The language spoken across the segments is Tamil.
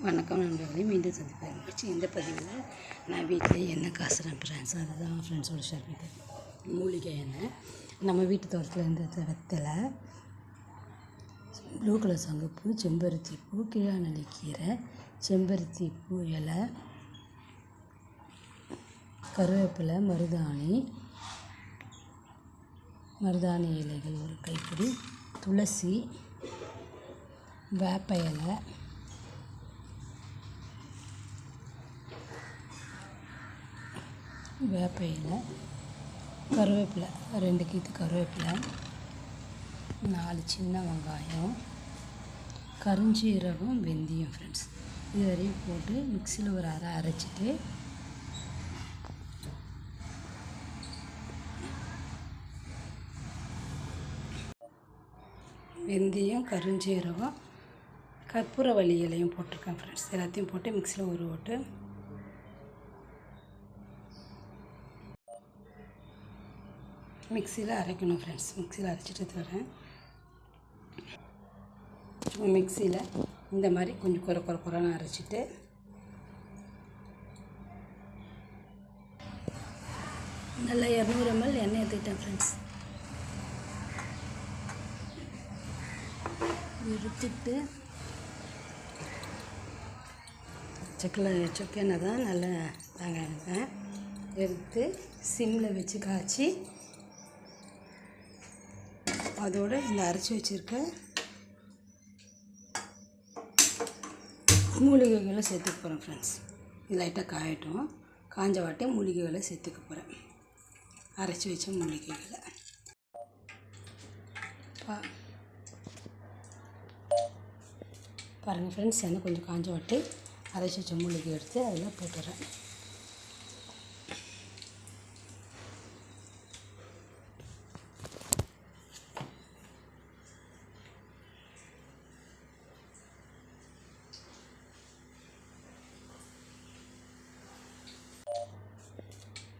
வணக்கம் நண்பர்களே மீண்டும் சந்திப்பேன் வச்சு இந்த பதிவில்? நான் வீட்டில் என்ன காசு நம்புகிறேன் ஃப்ரெண்ட்ஸ் அதுதான் ஃப்ரெண்ட்ஸோட ஷேர் பண்ணிக்கிறேன் மூலிகை எண்ணெய். நம்ம வீட்டு தோட்டத்தில் இருந்த வெத்தலை ப்ளூ கலர் சங்கப்பூ செம்பருத்தி பூ கீழாநெல்லி கீரை செம்பருத்தி பூ இலை கருவேப்பிலை மருதாணி மருதாணி இலைகள் ஒரு கைப்பிடி துளசி வேப்ப இலை வேப்ப இலை கருவேப்பிலை ரெண்டு கீத்து கருவேப்பிலை நாலு சின்ன வெங்காயம் கருஞ்சீரகம் வெந்தயம் ஃப்ரெண்ட்ஸ் இது வரையும் போட்டு மிக்சியில் ஒரு அரை அரைச்சிட்டு வெந்தயம் கருஞ்சீரகம் கற்பூரவள்ளி இலையும் போட்டிருக்கேன் ஃப்ரெண்ட்ஸ் எல்லாத்தையும் போட்டு மிக்சியில் ஒரு ஓட்டு. மிக்சியில் அரைக்கணும் ஃப்ரெண்ட்ஸ் மிக்சியில் அரைச்சிட்டு தரேன். சும்மா மிக்சியில் இந்த மாதிரி கொஞ்சம் குறை குறை குறைன்னு அரைச்சிட்டு. நல்லா இரநூறு எம்எல் எண்ணெய் ஏற்றிட்டேன் ஃப்ரெண்ட்ஸ் எடுத்துட்டு செக்கில் செக்கெண்ணெய் தான் நல்லா நாங்கள் எண்ணெய் எடுத்து சிம்மில் வச்சு காய்ச்சி அதோட இந்த அரைச்சி வச்சுருக்க மூலிகைகளை சேர்த்துக்க போகிறேன் ஃப்ரெண்ட்ஸ் இது லைட்டாக காயட்டும். காஞ்ச வாட்டி மூலிகைகளை சேர்த்துக்க போகிறேன் அரைச்சி வச்ச மூலிகைகளை. பா. பாருங்கள் ஃப்ரெண்ட்ஸ் என்ன கொஞ்சம் காஞ்ச வாட்டி அரைச்சி வச்ச மூலிகை எடுத்து அதில் போட்டுறேன்.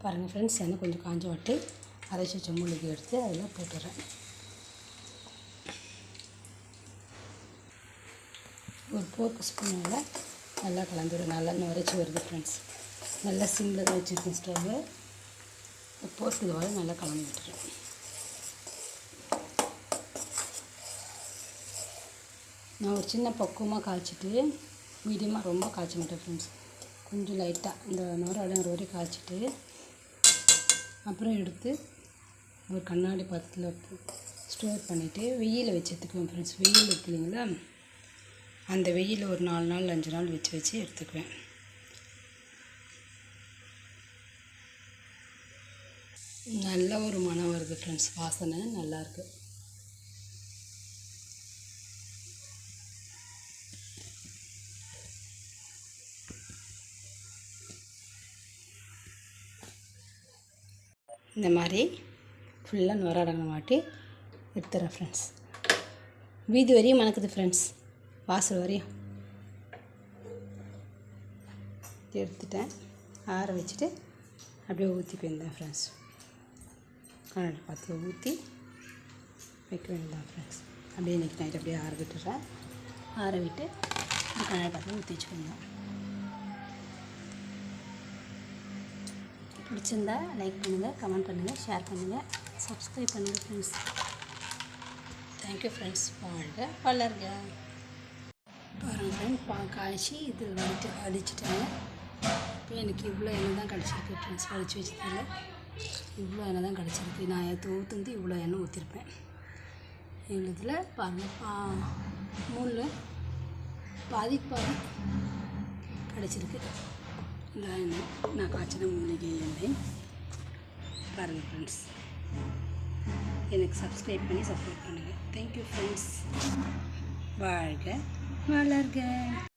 பாருங்கள் ஃப்ரெண்ட்ஸ் எண்ணெய் கொஞ்சம் காஞ்ச வாட்டி அரைச்சி வச்ச மூலிகை எடுத்து அதில் போட்டுடுறேன் ஒரு போக்கு ஸ்பூனில் நல்லா கலந்துடும் நல்லா நுரைச்சி வருது ஃப்ரெண்ட்ஸ் நல்லா சிம்மில் தான் வச்சுருக்கேன் ஸ்டவ்வு போக்கு இது வரை நல்லா கலந்து விட்டுறேன். நான் ஒரு சின்ன பக்குவமாக காய்ச்சிட்டு மீடியமாக ரொம்ப காய்ச்ச மாட்டேன் ஃப்ரெண்ட்ஸ் கொஞ்சம் லைட்டாக இந்த நுர அடங்குற வரையும் காய்ச்சிட்டு அப்புறம் எடுத்து ஒரு கண்ணாடி பாத்திரத்தில் ஸ்டோர் பண்ணிவிட்டு வெயிலில் வச்சு எடுத்துக்குவேன் ஃப்ரெண்ட்ஸ் வெயில் இருக்கு இல்லைங்களா அந்த வெயில் ஒரு நாலு நாள் அஞ்சு நாள் வச்சு வச்சு எடுத்துக்குவேன். நல்ல ஒரு மனம் வருது ஃப்ரெண்ட்ஸ் வாசனை நல்லாயிருக்கு இந்த மாதிரி ஃபுல்லாக நுரடங்க மாட்டி எடுத்துறேன் ஃப்ரெண்ட்ஸ் வீதி வரையும் மணக்குது ஃப்ரெண்ட்ஸ் வாசல் வரையும். எடுத்துட்டேன். ஆற வச்சுட்டு அப்படியே ஊற்றி போயிருந்தேன் ஃப்ரெண்ட்ஸ் கண்ணாடி பாத்திரம் ஊற்றி வைக்க வேண்டியதான் ஃப்ரெண்ட்ஸ் அப்படியே இன்றைக்கி நைட் அப்படியே ஆற விட்டுறேன் ஆற விட்டு கண்ணாடி பாத்திரம் ஊற்றி வச்சுக்கோங்க. பிடிச்சிருந்தா லைக் பண்ணுங்கள் கமெண்ட் பண்ணுங்கள் ஷேர் பண்ணுங்கள் சப்ஸ்கிரைப் பண்ணுங்கள் ஃப்ரெண்ட்ஸ் தேங்க்யூ ஃப்ரெண்ட்ஸ் வாழ்க வளருங்க பாருங்கள் ஃப்ரெண்ட் பா காய்ச்சி இது வடிட்டு வடிச்சிட்டாங்க இப்போ எனக்கு இவ்வளோ எண்ணெய் தான் கிடச்சிருக்கு ஃப்ரெண்ட்ஸ் வடித்து வச்சதில் இவ்வளோ எண்ணெய் தான் கிடச்சிருக்கு. நான் எடுத்து ஊற்றுந்து இவ்வளோ எண்ணெய் ஊற்றிருப்பேன் இதில் பாருங்கள் பா மூணு பாதி பாதி கிடச்சிருக்கு. இந்த எண்ணெய் நான் காய்ச்சின மூலிகை எண்ணெய். பாருங்கள் ஃப்ரெண்ட்ஸ் எனக்கு சப்ஸ்கிரைப் பண்ணி சப்போர்ட் பண்ணுங்கள் தேங்க்யூ ஃப்ரெண்ட்ஸ் வாழ்க வளர்க.